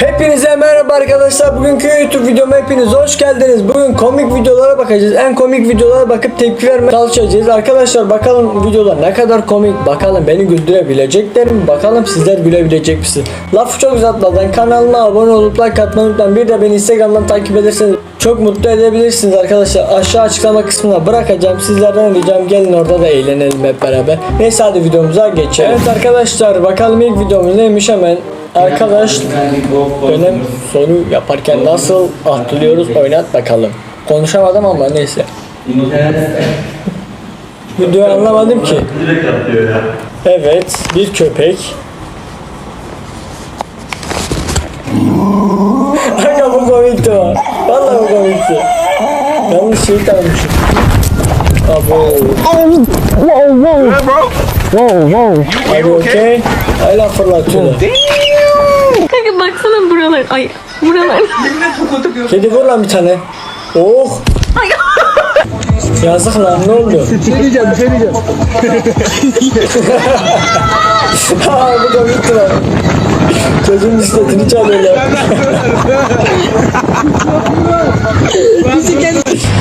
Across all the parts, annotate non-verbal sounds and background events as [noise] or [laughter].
Hepinize merhaba arkadaşlar. Bugünkü YouTube videoma hepiniz hoş geldiniz. Bugün komik videolara bakacağız. En komik videolara bakıp tepki vermeye çalışacağız. Arkadaşlar bakalım videolar ne kadar komik. Bakalım beni güldürebilecekler mi? Bakalım sizler gülebilecek misiniz? Lafı çok uzatmadan kanalıma abone olup like atmayı unutmayın. Bir de beni Instagram'dan takip ederseniz çok mutlu edebilirsiniz arkadaşlar. Aşağı açıklama kısmına bırakacağım. Sizlerden ricam gelin orada da eğlenelim hep beraber. Neyse hadi videomuza geçelim. Evet arkadaşlar bakalım ilk videomuz neymiş hemen. Arkadaş dönem sonu yaparken nasıl atlıyoruz oynat bakalım. Konuşamadım ama neyse. Videoyu anlamadım ki. Direkt atlıyor ya. Evet bir köpek. [laughs] Aga bu komikti o. Vallahi bu komikti. Yanlış şey tanımışım. Abo. Are you okay? Hala fırlatıyorlar. Baksana buralar. Ay buralar. Kedi vur lan bir tane. Oh. Ay. Yazık lan ne oldu? şey diyeceğim, bir şey diyeceğim. [laughs] Ha bu komikti lan. Çocuğun bisikletini çalıyorlar. [laughs]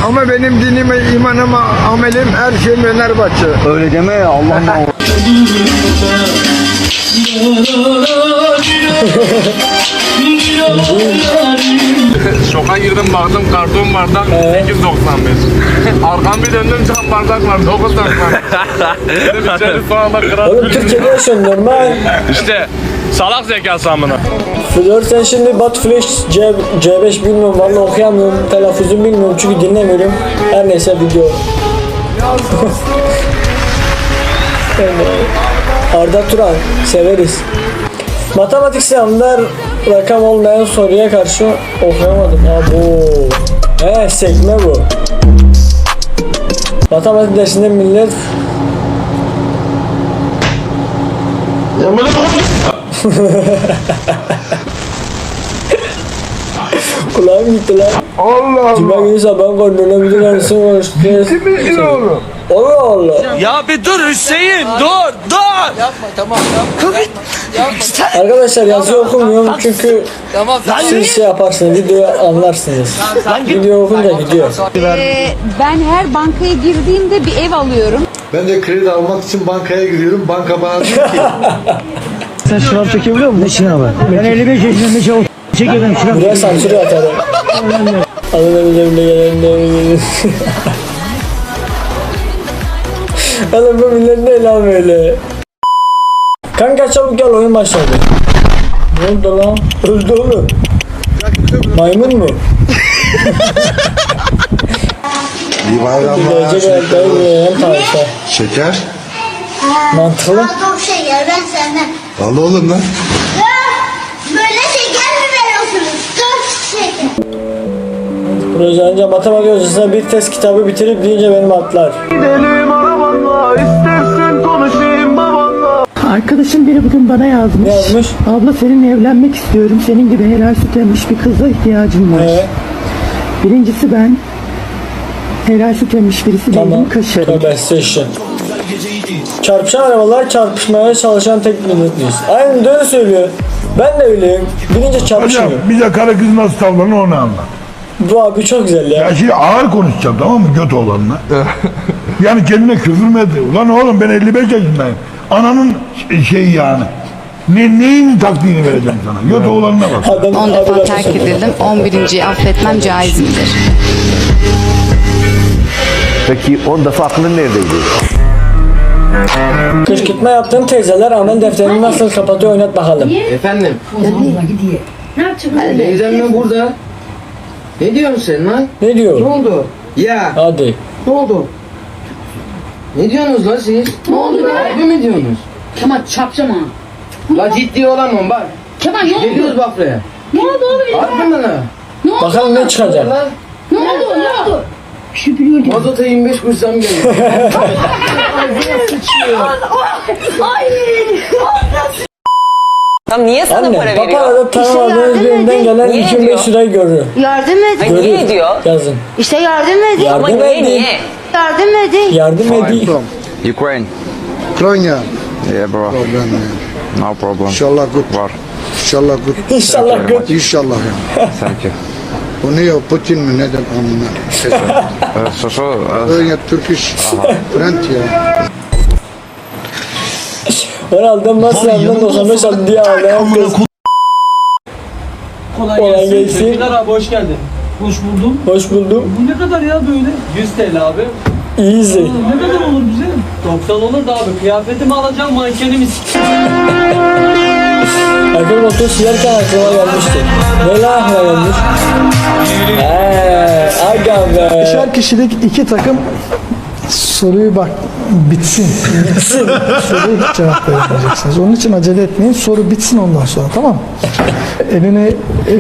Ama benim dinime, imanıma, amelim, her şeyim Fenerbahçe. Öyle deme ya Allah'ım. [laughs] [laughs] Şoka girdim baktım karton bardak 8.95. [laughs] Arkam bir döndüm cam bardak var 9.90. Dedim içeri soğanla kırar. Oğlum Türkiye'de yaşıyorsun normal. İşte salak zekası amına. Flör sen şimdi Bat Flash C, C5 bilmiyorum vallahi okuyamıyorum telaffuzunu bilmiyorum çünkü dinlemiyorum her neyse video [laughs] Arda Turan severiz Matematik sınavında rakam olmayan soruya karşı okuyamadım ha bu He sekme bu Matematik dersinde millet [laughs] Kulağım gitti lan Allah Cuma Allah. günü sabah kornuna bir tanesi konuştu. Kimin ne oğlum? Allah Allah. Ya bir dur Hüseyin dur dur. Arkadaşlar yazı okumuyorum çünkü siz şey yaparsınız, video anlarsınız. Video okunca gidiyor. Ee, ben her bankaya girdiğimde bir ev alıyorum. Ben de kredi almak için bankaya giriyorum. Banka bana diyor ki [laughs] Sen şınav çekebiliyor musun? Ne şınavı? Ben 55 yaşındayım ne şınav çekemem şınav. Buraya sansür atarım. Alın elimde gelen Oğlum bu millet ne lan böyle? Kanka çabuk gel oyun başladı. Ne oldu lan? Öldü oğlum. Maymun mu? iyi bayramlar. Yiyen tarife. Şeker. Mantıklı. Çok şeker ben senden. Al oğlum lan. Böyle şeker mi veriyorsunuz? Çok şeker. Proje önce matematik hocasına bir test kitabı bitirip deyince benim atlar. Arkadaşım biri bugün bana yazmış. Ne yazmış? Abla seninle evlenmek istiyorum. Senin gibi helal süt emmiş bir kıza ihtiyacım var. Ee, Birincisi ben helal süt emmiş birisi tamam. değilim kaşarım. Tövbe station. Çarpışan arabalar çarpışmaya çalışan tek milletiyiz. Aynen de öyle söylüyor. Ben de öyleyim. Birinci çarpışmıyor. Hocam bir de karı kız nasıl tavlanır onu anlat. Bu abi çok güzel ya. Ya şimdi ağır konuşacağım tamam mı göt olanla. [laughs] yani kendine küfür mü etti? Ulan oğlum ben 55 yaşındayım. Ananın şeyi yani. Ne, neyin taktiğini vereceğim sana? Göt oğlanına bak. Adam, 10 abi defa terk edildim. 11. affetmem caiz midir? Peki 10 defa aklın neredeydi? Kışkırtma yaptığın teyzeler amel defterini nasıl kapatıyor oynat bakalım. Efendim? Teyzem ben burada. Ne diyorsun sen lan? Ne Ne diyor? oldu? Ya Hadi. ne oldu? Ne diyorsunuz lan siz? Ne oldu be? Harbi mi diyorsunuz? Tamam çarpacağım ha. La ciddi olamam bak. Kemal ne oldu? Geliyoruz bak buraya. Ne oldu oğlum? Harbi mi lan? Bakalım ne çıkacak. Lan Ne oldu? Ne oldu? mazota 25 kuruş zam geldi. Tamam niye sana Anne, para baba veriyor? arada tanımadığınız birinden gelen Niye 2500 diyor? lirayı görür. Yardım edin. Ay, niye Görür. diyor? Yazın. İşte yardım edin. Ama Yardım niye edin. niye? Yardım edin. Yardım edin. Ukraine. Kronya. Yeah bro. Problem. No problem. İnşallah good. Var. İnşallah good. İnşallah good. İnşallah ya. Thank you. Bu ne ya Putin mi nedir amına? Uh, so so. Uh, Öyle Turkish friend ya. Nasıl yandan 95 aldı diye ağlayan kız. Kolay Kolay gelsin. gelsin. Teşekkürler abi hoş geldin. Hoş buldum. Hoş buldum. Bu ne kadar ya böyle? 100 TL abi. Easy. Ne kadar olur bize? 90 olur da abi. Kıyafetimi alacağım mankenimi Akıl motor silerken aklıma gelmişti. Ne aklına gelmiş? Eee aga be. Beşer kişilik iki takım soruyu bak bitsin. Bitsin. [laughs] Soruyu cevap vermeyeceksiniz. Onun için acele etmeyin. Soru bitsin ondan sonra tamam mı? Elini e,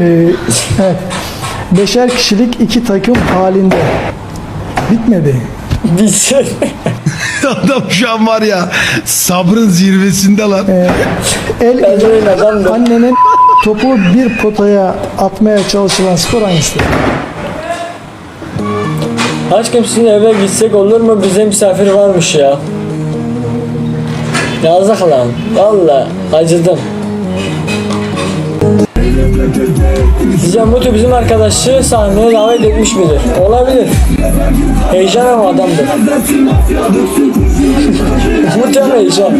evet. Beşer kişilik iki takım halinde. Bitmedi. Bitsin. [laughs] Adam şu an var ya sabrın zirvesinde lan. El Bence öyle adamdı. annenin topu bir potaya atmaya çalışılan spor hangisidir? Aşkım sizin eve gitsek olur mu? Bize misafir varmış ya. Yazık lan. Valla acıdım. Sizce Mutu bizim arkadaşı sahneye davet etmiş midir? Olabilir. Heyecan ama adamdır. Muhtemelen heyecan.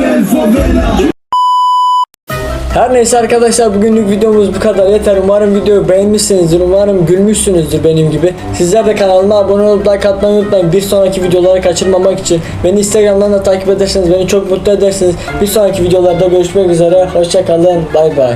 Her neyse arkadaşlar bugünlük videomuz bu kadar yeter. Umarım videoyu beğenmişsinizdir. Umarım gülmüşsünüzdür benim gibi. Sizler de kanalıma abone olup like atmayı unutmayın. Bir sonraki videoları kaçırmamak için. Beni Instagram'dan da takip ederseniz beni çok mutlu edersiniz. Bir sonraki videolarda görüşmek üzere. Hoşçakalın. Bay bay.